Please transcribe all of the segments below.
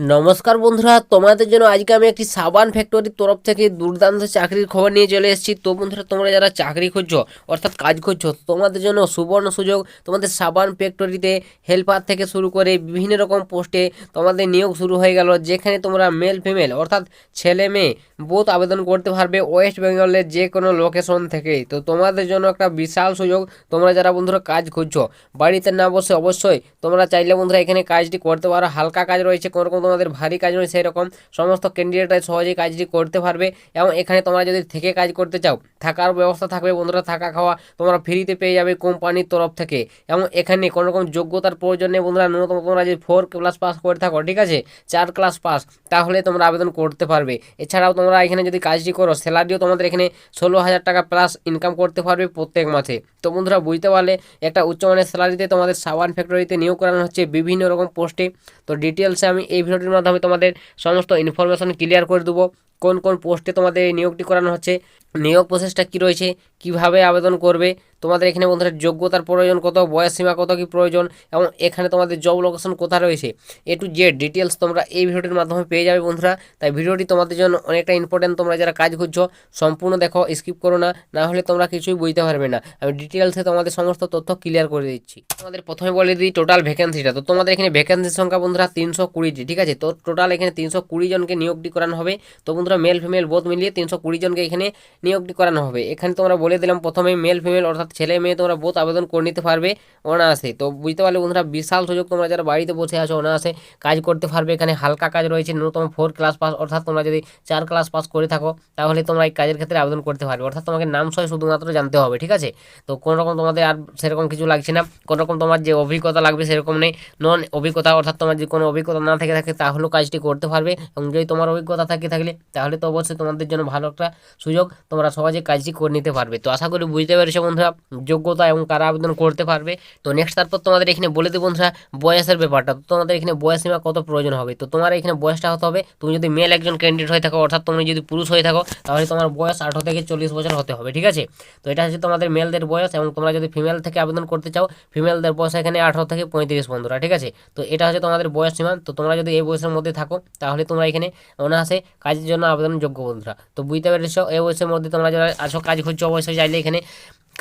নমস্কার বন্ধুরা, তোমাদের জন্য আজকে আমি একটি সাবান ফ্যাক্টরির তরফ থেকে দুর্দান্ত চাকরির খবর নিয়ে চলে এসেছি। তো বন্ধুরা, তোমরা যারা চাকরি খুঁজছো, অর্থাৎ কাজ করছ তোমাদের জন্য সুবর্ণ সুযোগ। তোমাদের সাবান ফ্যাক্টরিতে হেল্পার থেকে শুরু করে বিভিন্ন রকম পোস্টে তোমাদের নিয়োগ শুরু হয়ে গেল, যেখানে তোমরা মেল ফিমেল অর্থাৎ ছেলে, মেয়ে বোধ আবেদন করতে পারবে ওয়েস্ট বেঙ্গলের যে কোনো লোকেশন থেকে। তো তোমাদের জন্য একটা বিশাল সুযোগ, তোমরা যারা বন্ধুরা কাজ খুঁজছো, বাড়িতে না বসে অবশ্যই তোমরা চাইলে বন্ধুরা এখানে কাজটি করতে পারো। হালকা কাজ রয়েছে, কোনো রকম তোমাদের ভারী কাজ রয়েছে সেরকম সমস্ত ক্যান্ডিডেটরা সহজেই কাজটি করতে পারবে এবং এখানে তোমরা যদি থেকে কাজ করতে চাও, থাকার ব্যবস্থা থাকবে, বন্ধুরা থাকা খাওয়া তোমরা ফ্রিতে পেয়ে যাবে কোম্পানির তরফ থেকে। এবং এখানে কোনো রকম যোগ্যতার প্রয়োজন নেই বন্ধুরা, ন্যূনতম তোমরা যদি ফোর ক্লাস পাস করে থাকো, ঠিক আছে? চার ক্লাস পাস তাহলে তোমরা আবেদন করতে পারবে। এছাড়াও তোমরা এখানে যদি কাজটি করো স্যালারিও তোমাদের এখানে ষোলো হাজার টাকা প্লাস ইনকাম করতে পারবে প্রত্যেক মাসে। তো বন্ধুরা, বুঝতে পারলে একটা উচ্চমানের স্যালারিতে তোমাদের সাবান ফ্যাক্টরিতে নিয়োগ করানো হচ্ছে বিভিন্ন রকম পোস্টে। তো ডিটেলসে আমি এই ভিডিওটির মাধ্যমে তোমাদের সমস্ত ইনফরমেশন ক্লিয়ার করে দেবো। কোন কোন পোস্টে তোমাদের এই নিয়োগটি করানো হচ্ছে, নিয়োগ প্রসেসটা কী রয়েছে, কীভাবে আবেদন করবে, তোমাদের এখানে বন্ধুরা যোগ্যতার প্রয়োজন কত, বয়স সীমা কত কি প্রয়োজন, এবং এখানে তোমাদের জব লোকেশন কোথায় রয়েছে এ টু জেড ডিটেলস তোমরা এই ভিডিওটির মাধ্যমে পেয়ে যাবে বন্ধুরা, তাই ভিডিওটি তোমাদের জন্য অনেকটা ইম্পর্টেন্ট তোমরা যারা কাজ খুঁজছো, সম্পূর্ণ দেখো স্কিপ করো না না হলে তোমরা কিছুই বুঝতে পারবে না, আমি ডিটেলসে তোমাদের সমস্ত তথ্য ক্লিয়ার করে দিচ্ছি। তোমাদের প্রথমে বলে দিই টোটাল ভ্যাকেন্সিটা তো তোমাদের এখানে ভ্যাকেন্সির সংখ্যা বন্ধুরা তিনশো কুড়িটি ঠিক আছে? তো টোটাল এখানে তিনশো কুড়ি জনকে নিয়োগটি করানো হবে, তো মেল ফিমেল বোধ মিলিয়ে তিনশো কুড়ি জনকে এখানে নিয়োগটি করানো হবে। এখানে তোমরা বলে দিলাম প্রথমে মেল ফিমেল অর্থাৎ ছেলে মেয়ে তোমরা বোধ আবেদন করে নিতে পারবে অনায়াসে। তো বুঝতে পারলে বন্ধুরা, বিশাল সুযোগ তোমরা যারা বাড়িতে বসে আছো অনায়াসে কাজ করতে পারবে। এখানে হালকা কাজ রয়েছে, ন্যূনতম ফোর ক্লাস পাস অর্থাৎ তোমরা যদি চার ক্লাস পাস করে থাকো, তাহলে তোমরা এই কাজের ক্ষেত্রে আবেদন করতে পারবে। অর্থাৎ তোমাকে নাম সহ শুধুমাত্র জানতে হবে, ঠিক আছে? তো কোনো রকম তোমাদের আর সেরকম কিছু লাগছে না। কোনো রকম তোমার যে অভিজ্ঞতা লাগবে সেরকম নেই। নন অভিজ্ঞতা, অর্থাৎ তোমার যে কোনো অভিজ্ঞতা না থেকে থাকে, তাহলেও কাজটি করতে পারবে। এবং যদি তোমার অভিজ্ঞতা থাকে থাকলে তাহলে তো অবশ্যই তোমাদের জন্য ভালো একটা সুযোগ। তোমরা সহজে কাজটি করে নিতে পারবে। তো আশা করি বুঝতে পেরেছ বন্ধুরা, যোগ্যতা এবং কারা আবেদন করতে পারবে। তো নেক্সট তারপর তোমাদের এখানে বলে দিই বন্ধুরা, বয়সের ব্যাপারটা। তো তোমাদের এখানে বয়স সীমা কত প্রয়োজন হবে? তো তোমার এখানে বয়সটা হতে হবে, তুমি যদি মেল একজন ক্যান্ডিডেট হয়ে থাকো, অর্থাৎ তুমি যদি পুরুষ হয়ে থাকো, তাহলে তোমার বয়স আঠারো থেকে চল্লিশ বছর হতে হবে, ঠিক আছে? তো এটা হচ্ছে তোমাদের মেলদের বয়স এবং তোমরা যদি ফিমেল থেকে আবেদন করতে চাও ফিমেলদের বয়স এখানে আঠারো থেকে পঁয়ত্রিশ বন্ধুরা, ঠিক আছে? তো এটা হচ্ছে তোমাদের বয়স সীমা। তো তোমরা যদি এই বয়সের মধ্যে থাকো, তাহলে তোমরা এখানে অনায়াসে কাজের জন্য আবেদন যোগ্য বন্ধুরা। তো বুঝতে পেরেছ? এই বয়সের মধ্যে তোমরা যারা আসো কাজ খুঁজছো, অবশ্যই চাইলে এখানে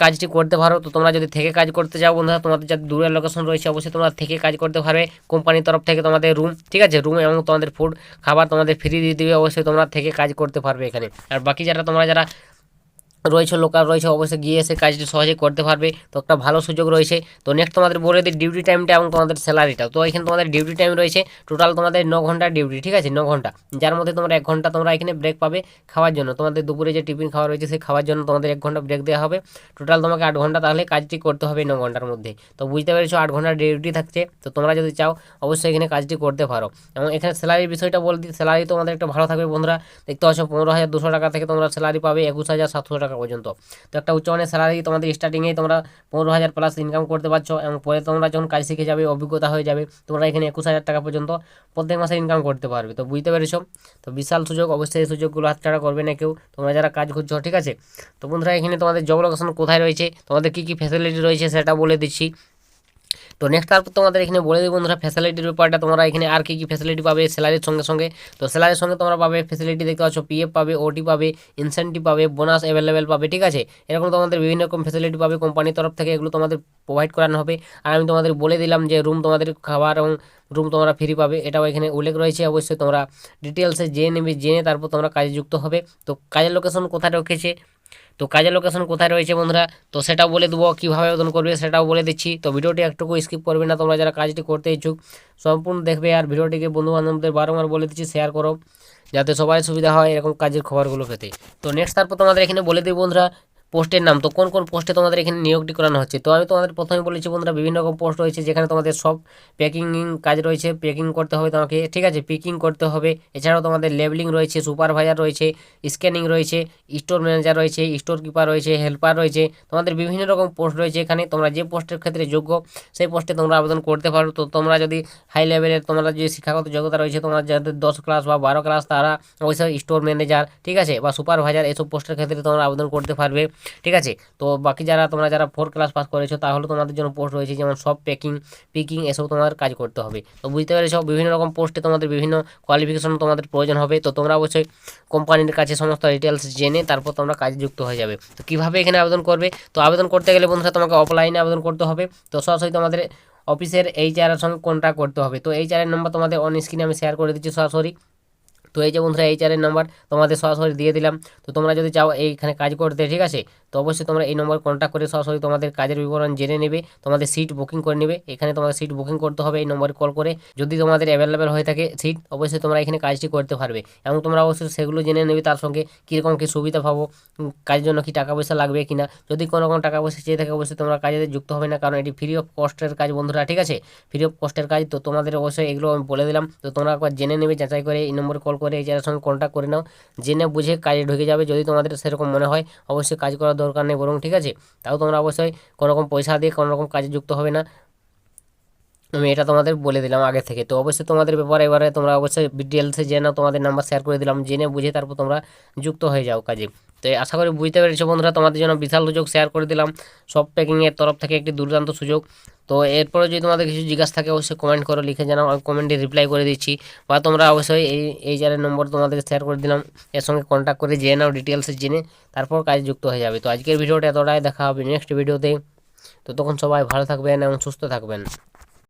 কাজটি করতে পারো। তো তোমরা যদি থেকে কাজ করতে চাও বন্ধুরা, তোমাদের যাতে দূরের লোকেশন রয়েছে, অবশ্যই তোমরা থেকে কাজ করতে পারবে। কোম্পানির তরফ থেকে তোমাদের রুম ঠিক আছে? রুম এবং তোমাদের ফুড খাবার তোমাদের ফ্রি দিয়ে দেবে, অবশ্যই তোমরা থেকে কাজ করতে পারবে এখানে। আর বাকি যারা, তোমরা যারা রয়েছে লোকাল রয়েছে অবশ্যই গিয়ে এসে কাজটি সহজে করতে পারবে। তো একটা ভালো সুযোগ রয়েছে। তো নেক্সট তোমাদের বলে দিই ডিউটি টাইমটা এবং তোমাদের স্যালারিটা তো এখানে তোমাদের ডিউটি টাইম রয়েছে। টোটাল তোমাদের ন ঘণ্টা ডিউটি ঠিক আছে? ন ঘণ্টা। যার মধ্যে তোমরা এক ঘণ্টা তোমরা এখানে ব্রেক পাবে খাওয়ার জন্য। তোমাদের দুপুরে যে টিফিন খাওয়া রয়েছে, সেই খাওয়ার জন্য তোমাদের এক ঘণ্টা ব্রেক দেওয়া হবে। টোটাল তোমাকে আট ঘণ্টা তাহলে কাজটি করতে হবে ন ঘণ্টার মধ্যে। তো বুঝতে পেরেছ, আট ঘণ্টা ডিউটি থাকছে। তো তোমরা যদি চাও, অবশ্যই এখানে কাজটি করতে পারো। এবং এখানে স্যালারির বিষয়টা বলতে স্যালারি তোমাদের একটা ভালো থাকবে বন্ধুরা। দেখতে পাচ্ছ, পনেরো হাজার দুশো টাকা থেকে তোমরা স্যালারি পাবে, একুশ হাজার সাতশো টাকা পর্যন্ত। তো একটা উচ্চমানের স্যালারি তোমাদের স্টার্টিংয়েই তোমরা পনেরো হাজার প্লাস ইনকাম করতে পারছ এবং পরে তোমরা যখন কাজ শিখে যাবে, অভিজ্ঞতা হয়ে যাবে, তোমরা এখানে একুশ হাজার টাকা পর্যন্ত প্রত্যেক মাসে ইনকাম করতে পারবে। তো বুঝতে পেরেছ? তো বিশাল সুযোগ, অবশ্যই এই সুযোগগুলো হাতছাড়া করবে না কেউ। তোমরা যারা কাজ করছ ঠিক আছে? তো বন্ধুরা, এখানে তোমাদের জব লোকেশন কোথায় রয়েছে? তোমাদের কী কী ফ্যাসিলিটি রয়েছে সেটা বলে দিচ্ছি। তো নেক্সট তারপর তোমাদের এখানে বলে দিই বন্ধুরা ফ্যাসিলিটির ব্যাপারটা। তোমরা এখানে আর কী কী ফ্যাসিলিটি পাবে? স্যালারির সঙ্গে সঙ্গে। তো স্যালারির সঙ্গে তোমরা পাবে ফ্যাসিলিটি দেখতে পাচ্ছ পিএফ পাবে ওটি পাবে ইনসেন্টিভ পাবে বোনাস অ্যাভেলেবেল পাবে, ঠিক আছে? এরকম তোমাদের বিভিন্ন রকম ফ্যাসিলিটি পাবে কোম্পানির তরফ থেকে, এগুলো তোমাদের প্রোভাইড করানো হবে। আর আমি তোমাদের বলে দিলাম যে রুম তোমাদের খাবার এবং রুম তোমরা ফ্রি পাবে, এটাও এখানে উল্লেখ রয়েছে অবশ্যই তোমরা ডিটেলসে জেনে নেবে, জেনে তারপর তোমরা কাজে যুক্ত হবে। তো কাজের লোকেশন কোথায় রেখেছে তো কাজের লোকেশন কোথায় রয়েছে বন্ধুরা? তো সেটাও বলে দেবো, কীভাবে আবেদন করবে সেটাও বলে দিচ্ছি। তো ভিডিওটি একটুকু স্কিপ করবে না, তোমরা যারা কাজটি করতে ইচ্ছুক, সম্পূর্ণ দেখবে আর ভিডিওটিকে বন্ধুবান্ধবদের বারংবার বলে দিচ্ছি শেয়ার করো, যাতে সবাই সুবিধা হয় এরকম কাজের খবরগুলো পেতে। তো নেক্সট তারপর তোমাদের এখানে বলে দিই বন্ধুরা পোস্টের নাম। তো কোন কোন পোস্টে তোমাদের এখানে নিয়োগটি করানো হচ্ছে? তো আমি তোমাদের প্রথমে বলেছি বন্ধুরা, বিভিন্ন রকম পোস্ট রয়েছে যেখানে তোমাদের সব প্যাকিং কাজ রয়েছে প্যাকিং করতে হবে তোমাকে, ঠিক আছে? পিকিং করতে হবে। এছাড়াও তোমাদের লেবেলিং রয়েছে সুপারভাইজার রয়েছে স্ক্যানিং রয়েছে স্টোর ম্যানেজার রয়েছে স্টোর কিপার রয়েছে হেল্পার রয়েছে। তোমাদের বিভিন্ন রকম পোস্ট রয়েছে এখানে। তোমরা যে পোস্টের ক্ষেত্রে যোগ্য, সেই পোস্টে তোমরা আবেদন করতে পারো। তো তোমরা যদি হাই লেভেলের তোমরা যে শিক্ষাগত যোগ্যতা রয়েছে, তোমার যাদের দশ ক্লাস বা বারো ক্লাস তারা অবশ্যই স্টোর ম্যানেজার ঠিক আছে? বা সুপারভাইজার এসব পোস্টের ক্ষেত্রে তোমরা আবেদন করতে পারবে। ঠিক আছে? তো বাকি যারা তোমরা যারা ফোর ক্লাস পাস করেছ, তাহলে তোমাদের জন্য পোস্ট রয়েছে যেমন সব প্যাকিং পিকিং এসব তোমাদের কাজ করতে হবে। তো বুঝতে পেরেছ, বিভিন্ন রকম পোস্টে তোমাদের বিভিন্ন কোয়ালিফিকেশন তোমাদের প্রয়োজন হবে। তো তোমরা অবশ্যই কোম্পানির কাছে সমস্ত ডিটেলস জেনে তারপর তোমরা কাজে যুক্ত হয়ে যাবে। তো কীভাবে এখানে আবেদন করবে? তো আবেদন করতে গেলে বন্ধুরা তোমাকে অফলাইনে আবেদন করতে হবে। তো সরাসরি তোমাদের অফিসের এইচআরের সঙ্গে কন্ট্যাক্ট করতে হবে। তো এইচআরের নম্বর তোমাদের অন স্ক্রিনে আমি শেয়ার করে দিচ্ছি সরাসরি। তো এই যে বন্ধুরা এইচআরের নাম্বার তোমাদের সরাসরি দিয়ে দিলাম। তো তোমরা যদি চাও এইখানে কাজ করতে, ঠিক আছে? তো অবশ্যই তোমরা এই নম্বর কন্ট্যাক্ট করে সরাসরি তোমাদের কাজের বিবরণ জেনে নেবে, তোমাদের সিট বুকিং করে নেবে। এখানে তোমাদের সিট বুকিং করতে হবে, এই নম্বরে কল করে। যদি তোমাদের অ্যাভেলেবেল হয়ে থাকে সিট অবশ্যই তোমরা এখানে কাজটি করতে পারবে। এবং তোমরা অবশ্যই সেগুলো জেনে নেবে তার সঙ্গে কীরকম কী সুবিধা পাবো কাজের জন্য কি টাকা পয়সা লাগবে কিনা। যদি কোনো রকম টাকা পয়সা চেয়ে থাকে, অবশ্যই তোমরা কাজে যুক্ত হবে না, কারণ এটি ফ্রি অফ কস্টের কাজ বন্ধুরা, ঠিক আছে? ফ্রি অফ কস্টের কাজ, তো তোমাদের অবশ্যই এগুলো আমি বলে দিলাম। তো তোমরা একবার জেনে নেবে, যাচাই করে এই নম্বরে কল করে যার সঙ্গে কন্ট্যাক্ট করে নাও। জেনে বুঝে কাজে ঢুকে যাবে যদি তোমাদের সেরকম মনে হয়। অবশ্যই কাজ করার দরকার নেই বরং, ঠিক আছে? তাও তোমরা অবশ্যই কোনো রকম পয়সা দিয়ে কোনো রকম কাজে যুক্ত হবে না। আমি এটা তোমাদের বলে দিলাম আগে থেকে। তো অবশ্যই তোমাদের ব্যাপারে এবারে তোমরা অবশ্যই ডিটেলসে জেনে তোমাদের নাম্বার শেয়ার করে দিলাম। জেনে বুঝে তারপর তোমরা যুক্ত হয়ে যাও কাজে। তো আশা করি বুঝতে পেরেছ বন্ধুরা, তোমাদের জন্য বিশাল সুযোগ শেয়ার করে দিলাম। সব প্যাকিংয়ের তরফ থেকে একটি দুর্দান্ত সুযোগ। তো এরপরে যদি তোমাদের কিছু জিজ্ঞাসা থাকে, অবশ্যই কমেন্ট করো লিখে জানাও, আমি কমেন্টে রিপ্লাই করে দিচ্ছি। বা তোমরা অবশ্যই এই এই জারের নম্বর তোমাদেরকে শেয়ার করে দিলাম, এর সঙ্গে কন্ট্যাক্ট করে জেনে নাও ডিটেলসে জেনে, তারপর কাজে যুক্ত হয়ে যাবে। তো আজকের ভিডিওটা এতটাই, দেখা হবে নেক্সট ভিডিওতে তো তখন সবাই ভালো থাকবেন এবং সুস্থ থাকবেন।